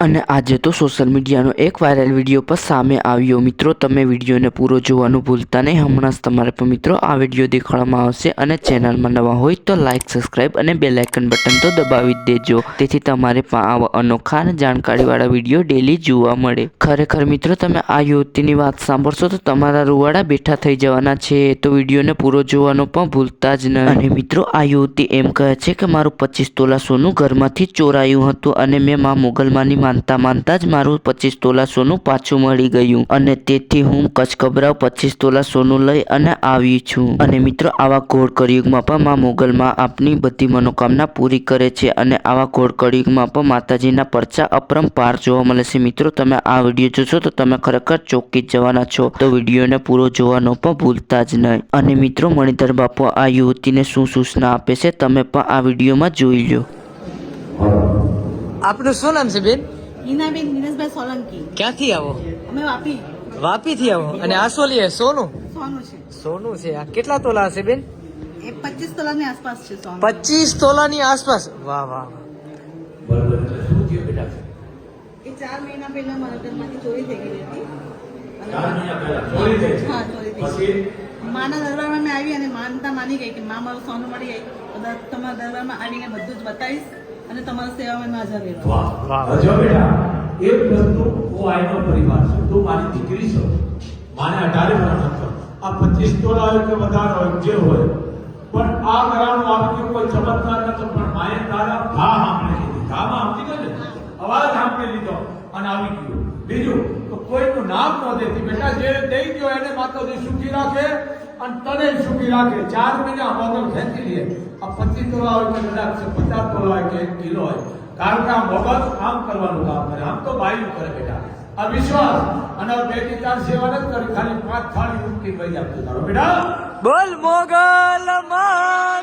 અને આજે તો સોશિયલ મીડિયાનો એક વાયરલ વીડિયો પર સામે આવ્યો. મિત્રો, તમે વિડીયોને પૂરો જોવાનું ભૂલતા નહીં. હમણાં જ તમારે પણ મિત્રો, આ વીડિયો દેખાડવામાં આવશે અને ચેનલમાં નવા હોય તો લાઇક સબસ્ક્રાઇબ અને બે લાઇકન બટન તો દબાવી દેજો. તેથી તમારે પણ આવા અનોખા અને જાણકારીવાળા વીડિયો ડેલી જોવા મળે. ખરેખર મિત્રો, તમે આ યુવતીની વાત સાંભળશો તો તમારા રૂવાડા બેઠા થઈ જવાના છે. તો વિડીયોને પૂરો જોવાનો પણ ભૂલતા જ નહીં. અને મિત્રો, આ યુવતી એમ કહે છે કે મારું પચીસ તોલા સોનું ઘરમાંથી ચોરાયું હતું અને મેં મા મોગલમાની માનતા માનતા જ મારું પચીસ તોલા સોનું પાછું મળી ગયું. અને તેથી હું કચકબરાવ પચીસ તોલા સોનું લઈ અને આવી છું. અને મિત્રો, આવા ઘોર કળિયુગમાં પણ મા મોગલમાં આપની બધી મનોકામના પૂરી કરે છે અને આવા ઘોર કળિયુગમાં પણ માતાજીના પરચા અપરંપાર જોવા મળે છે. મિત્રો, તમે આ વીડિયો જોશો તો તમે ખરેખર ચોકી જવાના છો. તો વિડીયોને પૂરો જોવાનો પણ ભૂલતા જ નહીં. અને મિત્રો, મણિધર બાપુ આ યુવતીને શું સૂચના આપે છે, તમે પણ આ વિડીયોમાં જોઈ લો આપનું શું નામ છે બેન? હિનાબેન દિનેશભાઈ સોલંકી. ક્યાંથી આવો? અમે વાપી. વાપી થી આવો. અને આ શું સોનું? સોનું છે. સોનું છે. આ કેટલા તોલા હશે બેન? એ પચીસ તોલાની આસપાસ છે સોનું. પચીસ તોલાની આસપાસ. વાહ વાહ એ ચાર મહિના પહેલા મારા ઘરમાંથી ચોરી થઈ ગઈ હતી. અને- હા ચોરી થઈ માના દરબારમાં મેં આવી અને માનતા માની ગઈ કે મા મારું સોનું મળી ગઈ. તો તમારા દરબારમાં આવીને બધું જ બતાવીશ. અને તમારા સેવામાં મેં હાજર રહેવા વાહ. હજો બેટા એક વસ્તુ હું આઈનો પરિવાર છું. તું મારી દીકરી છો. મારે અઢારે વર્ષ હતો આ પચીસ તોલા હોય કે વધારે હોય જે હોય. પણ આ ઘરાનું આપણે કોઈ ચમત્કાર નતો પણ માએ તારા ભા આપણે લીધી. ભામાં સમજી ગયો ને? અવાજ સાંભળી લીધો અને આવી ગયો. બીજું તો કોઈનું નામ ન દેતી. બેટા જે દઈ ગયો એને માતાજી સુખી રાખે અને તને સુખી રાખે. ચાર મહિના બોટલ ખેંચી લે. આ પચીસ તોલા હોય કે કદાચ પચાસ તોલા કે એક કિલો હોય. કારણ કે આ મોગલ આમ કરવાનું કામ કરે. આમ તો બાયું કરે બેટા. આ વિશ્વાસ અને આ બેથી ચાર સેવા નથી કરી. ખાલી પાંચ થાળી ઉઠી ભાઈ આપતો બેટા? બોલ મોગલ માતની